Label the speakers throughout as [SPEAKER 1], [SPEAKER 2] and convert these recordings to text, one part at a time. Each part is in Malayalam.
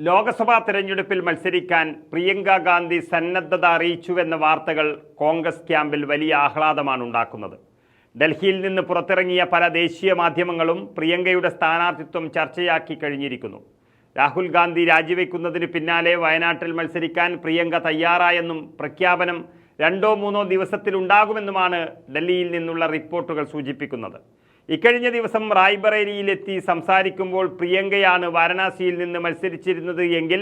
[SPEAKER 1] ലോക്സഭാ തെരഞ്ഞെടുപ്പിൽ മത്സരിക്കാൻ പ്രിയങ്ക ഗാന്ധി സന്നദ്ധത അറിയിച്ചുവെന്ന വാർത്തകൾ കോൺഗ്രസ് ക്യാമ്പിൽ വലിയ ആഹ്ലാദമാണ് ഉണ്ടാക്കുന്നത്. ഡൽഹിയിൽ നിന്ന് പുറത്തിറങ്ങിയ പല ദേശീയ മാധ്യമങ്ങളും പ്രിയങ്കയുടെ സ്ഥാനാർത്ഥിത്വം ചർച്ചയാക്കി കഴിഞ്ഞിരിക്കുന്നു. രാഹുൽ ഗാന്ധി രാജിവെക്കുന്നതിന് പിന്നാലെ വയനാട്ടിൽ മത്സരിക്കാൻ പ്രിയങ്ക തയ്യാറായെന്നും പ്രഖ്യാപനം രണ്ടോ മൂന്നോ ദിവസത്തിലുണ്ടാകുമെന്നുമാണ് ഡൽഹിയിൽ നിന്നുള്ള റിപ്പോർട്ടുകൾ സൂചിപ്പിക്കുന്നത്. ഇക്കഴിഞ്ഞ ദിവസം റായ്ബറേലിയിലെത്തി സംസാരിക്കുമ്പോൾ പ്രിയങ്കയാണ് വാരണാസിയിൽ നിന്ന് മത്സരിച്ചിരുന്നത് എങ്കിൽ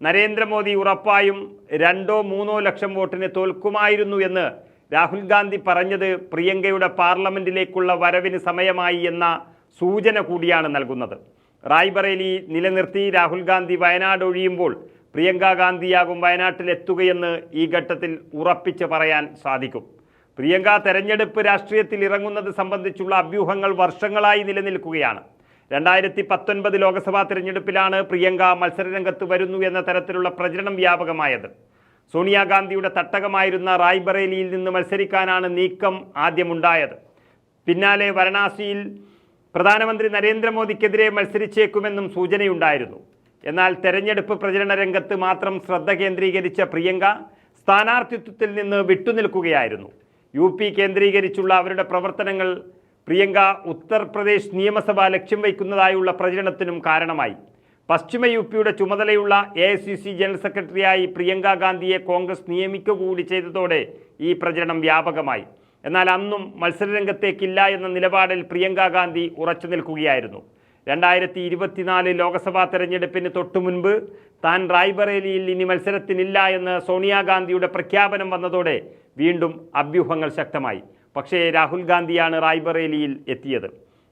[SPEAKER 1] നരേന്ദ്രമോദി ഉറപ്പായും രണ്ടോ മൂന്നോ ലക്ഷം വോട്ടിന് തോൽക്കുമായിരുന്നു എന്ന് രാഹുൽ ഗാന്ധി പറഞ്ഞത് പ്രിയങ്കയുടെ പാർലമെന്റിലേക്കുള്ള വരവിന് സമയമായി എന്ന സൂചന കൂടിയാണ് നൽകുന്നത്. റായ്ബറേലി നിലനിർത്തി രാഹുൽ ഗാന്ധി വയനാട് ഒഴിയുമ്പോൾ പ്രിയങ്ക ഗാന്ധിയാകും വയനാട്ടിലെത്തുകയെന്ന് ഈ ഘട്ടത്തിൽ ഉറപ്പിച്ച് പറയാൻ സാധിക്കും. പ്രിയങ്ക തെരഞ്ഞെടുപ്പ് രാഷ്ട്രീയത്തിൽ ഇറങ്ങുന്നത് സംബന്ധിച്ചുള്ള അഭ്യൂഹങ്ങൾ വർഷങ്ങളായി നിലനിൽക്കുകയാണ്. രണ്ടായിരത്തി പത്തൊൻപത് ലോക്സഭാ തെരഞ്ഞെടുപ്പിലാണ് പ്രിയങ്ക മത്സരരംഗത്ത് വരുന്നു എന്ന തരത്തിലുള്ള പ്രചരണം വ്യാപകമായത്. സോണിയാഗാന്ധിയുടെ തട്ടകമായിരുന്ന റായ്ബറേലിയിൽ നിന്ന് മത്സരിക്കാനാണ് നീക്കം ആദ്യമുണ്ടായത്. പിന്നാലെ വാരണാസിയിൽ പ്രധാനമന്ത്രി നരേന്ദ്രമോദിക്കെതിരെ മത്സരിച്ചേക്കുമെന്നും സൂചനയുണ്ടായിരുന്നു. എന്നാൽ തെരഞ്ഞെടുപ്പ് പ്രചരണ രംഗത്ത് മാത്രം ശ്രദ്ധ കേന്ദ്രീകരിച്ച പ്രിയങ്ക സ്ഥാനാർത്ഥിത്വത്തിൽ നിന്ന് വിട്ടുനിൽക്കുകയായിരുന്നു. യു പി കേന്ദ്രീകരിച്ചുള്ള അവരുടെ പ്രവർത്തനങ്ങൾ പ്രിയങ്ക ഉത്തർപ്രദേശ് നിയമസഭ ലക്ഷ്യം വയ്ക്കുന്നതായുള്ള പ്രചരണത്തിനും കാരണമായി. പശ്ചിമ യു പിയുടെ ചുമതലയുള്ള എ ജനറൽ സെക്രട്ടറിയായി പ്രിയങ്ക ഗാന്ധിയെ കോൺഗ്രസ് നിയമിക്കുക കൂടി ചെയ്തതോടെ ഈ പ്രചരണം വ്യാപകമായി. എന്നാൽ അന്നും മത്സരരംഗത്തേക്കില്ല എന്ന നിലപാടിൽ പ്രിയങ്ക ഗാന്ധി ഉറച്ചു നിൽക്കുകയായിരുന്നു. രണ്ടായിരത്തി ഇരുപത്തിനാല് ലോക്സഭാ തെരഞ്ഞെടുപ്പിന് തൊട്ടു മുൻപ് താൻ റായ്ബറേലിയിൽ ഇനി മത്സരത്തിനില്ല എന്ന് സോണിയാഗാന്ധിയുടെ പ്രഖ്യാപനം വന്നതോടെ വീണ്ടും അഭ്യൂഹങ്ങൾ ശക്തമായി. പക്ഷേ രാഹുൽ ഗാന്ധിയാണ് റായ്ബറേലിയിൽ എത്തിയത്.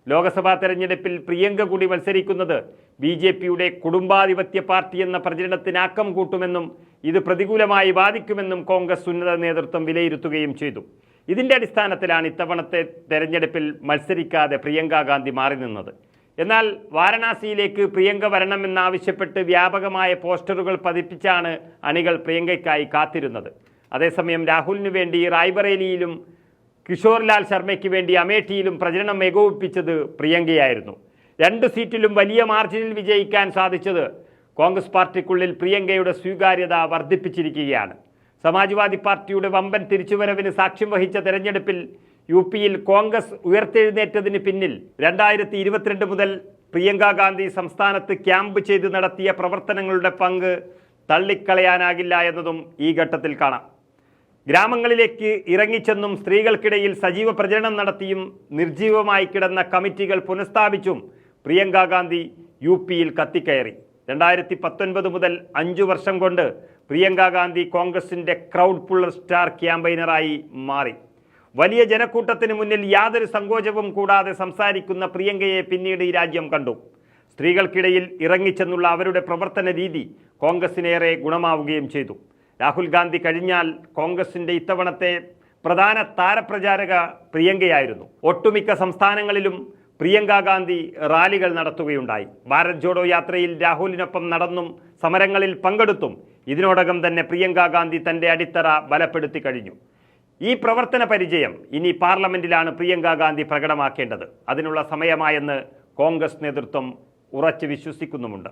[SPEAKER 1] ലോക്സഭാ തെരഞ്ഞെടുപ്പിൽ പ്രിയങ്ക കൂടി മത്സരിക്കുന്നത് ബി ജെ പിയുടെ കുടുംബാധിപത്യ പാർട്ടി എന്ന പ്രചരണത്തിനാക്കം കൂട്ടുമെന്നും ഇത് പ്രതികൂലമായി ബാധിക്കുമെന്നും കോൺഗ്രസ് ഉന്നത നേതൃത്വം വിലയിരുത്തുകയും ചെയ്തു. ഇതിന്റെ അടിസ്ഥാനത്തിലാണ് ഇത്തവണത്തെ തെരഞ്ഞെടുപ്പിൽ മത്സരിക്കാതെ പ്രിയങ്ക ഗാന്ധി മാറി നിന്നത്. എന്നാൽ വാരണാസിയിലേക്ക് പ്രിയങ്ക വരണമെന്നാവശ്യപ്പെട്ട് വ്യാപകമായ പോസ്റ്ററുകൾ പതിപ്പിച്ചാണ് അണികൾ പ്രിയങ്കയ്ക്കായി കാത്തിരുന്നത്. അതേസമയം രാഹുലിനു വേണ്ടി റായ്ബറേലിയിലും കിഷോർലാൽ ശർമ്മയ്ക്ക് വേണ്ടി അമേഠിയിലും പ്രചരണം ഏകോപിപ്പിച്ചത് പ്രിയങ്കയായിരുന്നു. രണ്ട് സീറ്റിലും വലിയ മാർജിനിൽ വിജയിക്കാൻ സാധിച്ചത് കോൺഗ്രസ് പാർട്ടിക്കുള്ളിൽ പ്രിയങ്കയുടെ സ്വീകാര്യത വർദ്ധിപ്പിച്ചിരിക്കുകയാണ്. സമാജ്വാദി പാർട്ടിയുടെ വമ്പൻ തിരിച്ചുവരവിന് സാക്ഷ്യം വഹിച്ച തെരഞ്ഞെടുപ്പിൽ യു പിയിൽ കോൺഗ്രസ് ഉയർത്തെഴുന്നേറ്റതിന് പിന്നിൽ രണ്ടായിരത്തി ഇരുപത്തിരണ്ട് മുതൽ പ്രിയങ്ക ഗാന്ധി സംസ്ഥാനത്ത് ക്യാമ്പ് ചെയ്ത് നടത്തിയ പ്രവർത്തനങ്ങളുടെ പങ്ക് തള്ളിക്കളയാനാകില്ല എന്നതും ഈ ഘട്ടത്തിൽ കാണാം. ഗ്രാമങ്ങളിലേക്ക് ഇറങ്ങിച്ചെന്നും സ്ത്രീകൾക്കിടയിൽ സജീവ പ്രചരണം നടത്തിയും നിർജീവമായി കിടന്ന കമ്മിറ്റികൾ പുനഃസ്ഥാപിച്ചും പ്രിയങ്ക ഗാന്ധി യു പിയിൽ കത്തിക്കയറി. രണ്ടായിരത്തി പത്തൊൻപത് മുതൽ അഞ്ചു വർഷം കൊണ്ട് പ്രിയങ്ക ഗാന്ധി കോൺഗ്രസിന്റെ ക്രൗഡ് പുള്ളർ സ്റ്റാർ ക്യാമ്പയിനറായി മാറി. വലിയ ജനക്കൂട്ടത്തിന് മുന്നിൽ യാതൊരു സങ്കോചവും കൂടാതെ സംസാരിക്കുന്ന പ്രിയങ്കയെ പിന്നീട് ഈ രാജ്യം കണ്ടു. സ്ത്രീകൾക്കിടയിൽ ഇറങ്ങിച്ചെന്നുള്ള അവരുടെ പ്രവർത്തന രീതി കോൺഗ്രസിനേറെ ഗുണമാവുകയും ചെയ്തു. രാഹുൽ ഗാന്ധി കഴിഞ്ഞാൽ കോൺഗ്രസിന്റെ ഇത്തവണത്തെ പ്രധാന താരപ്രചാരക പ്രിയങ്കയായിരുന്നു. ഒട്ടുമിക്ക സംസ്ഥാനങ്ങളിലും പ്രിയങ്ക ഗാന്ധി റാലികൾ നടത്തുകയുണ്ടായി. ഭാരത് ജോഡോ യാത്രയിൽ രാഹുലിനൊപ്പം നടന്നും സമരങ്ങളിൽ പങ്കെടുത്തും ഇതിനോടകം തന്നെ പ്രിയങ്ക ഗാന്ധി തന്റെ അടിത്തറ ബലപ്പെടുത്തി കഴിഞ്ഞു. ഈ പ്രവർത്തന പരിചയം ഇനി പാർലമെന്റിലാണ് പ്രിയങ്ക ഗാന്ധി പ്രകടമാക്കേണ്ടത്. അതിനുള്ള സമയമായെന്ന് കോൺഗ്രസ് നേതൃത്വം ഉറച്ചു വിശ്വസിക്കുന്നുമുണ്ട്.